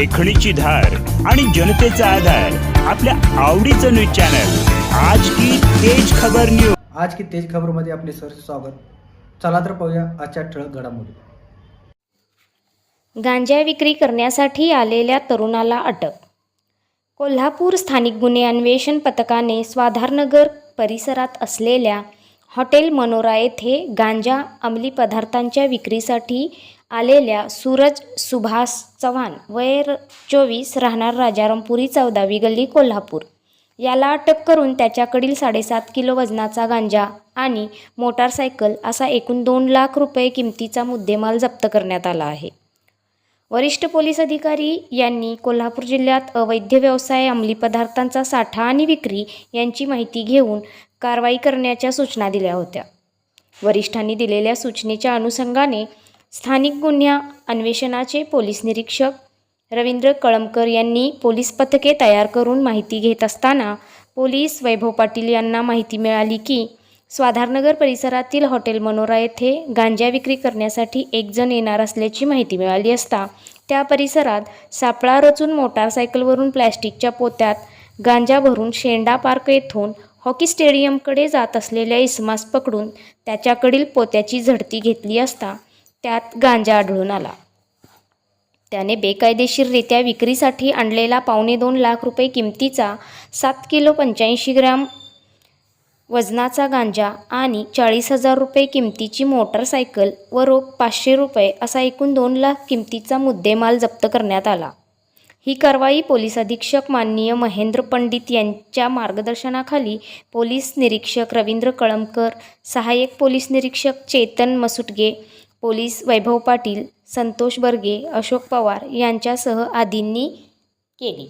लेखणीची धार आणि जनतेचा आधार आपल्या आवडीचं न्यूज चॅनल. आज की तेज खबर न्यूज आज की तेज खबरमध्ये आपले सर स्वागत. चला तर पाहूया आजच्या ठळक घडामोडी. गांजा विक्री करण्यासाठी आलेल्या तरुणाला अटक. कोल्हापूर स्थानिक गुन्हे अन्वेषण पथकाने स्वाधारनगर परिसरात असलेल्या हॉटेल मनोरा येथे गांजा अंमली पदार्थांच्या विक्रीसाठी आलेल्या सूरज सुभाष चव्हाण वय चोवीस राहणार राजारामपुरी चौदावी गल्ली कोल्हापूर. याला अटक करून त्याच्याकडील साडेसात किलो वजनाचा गांजा आणि मोटारसायकल असा एकूण दोन लाख रुपये किमतीचा मुद्देमाल जप्त करण्यात आला आहे. वरिष्ठ पोलीस अधिकारी यांनी कोल्हापूर जिल्ह्यात अवैध व्यवसाय अंमली पदार्थांचा साठा आणि विक्री यांची माहिती घेऊन कारवाई करण्याच्या सूचना दिल्या होत्या. वरिष्ठांनी दिलेल्या सूचनेच्या अनुषंगाने स्थानिक गुन्ह्या अन्वेषणाचे पोलीस निरीक्षक रवींद्र कळमकर यांनी पोलीस पथके तयार करून माहिती घेत असताना पोलीस वैभव पाटील यांना माहिती मिळाली की स्वाधारनगर परिसरातील हॉटेल मनोरा येथे गांजा विक्री करण्यासाठी एकजण येणार असल्याची माहिती मिळाली असता त्या परिसरात सापळा रचून मोटारसायकलवरून प्लॅस्टिकच्या पोत्यात गांजा भरून शेंडा पार्क येथून हॉकी स्टेडियमकडे जात असलेल्या इसमास पकडून त्याच्याकडील पोत्याची झडती घेतली असता त्यात गांजा आढळून आला. त्याने बेकायदेशीररित्या विक्रीसाठी आणलेला पावणे दोन लाख रुपये किमतीचा सात किलो पंच्याऐंशी ग्रॅम वजनाचा गांजा आणि चाळीस हजार रुपये किमतीची मोटारसायकल व रोख पाचशे रुपये असा एकूण दोन लाख किमतीचा मुद्देमाल जप्त करण्यात आला. ही कारवाई पोलीस अधीक्षक माननीय महेंद्र पंडित यांच्या मार्गदर्शनाखाली पोलीस निरीक्षक रवींद्र कळमकर सहाय्यक पोलीस निरीक्षक चेतन मसुटगे पोलीस वैभव पाटील संतोष बर्गे अशोक पवार यांच्यासह आदींनी केली.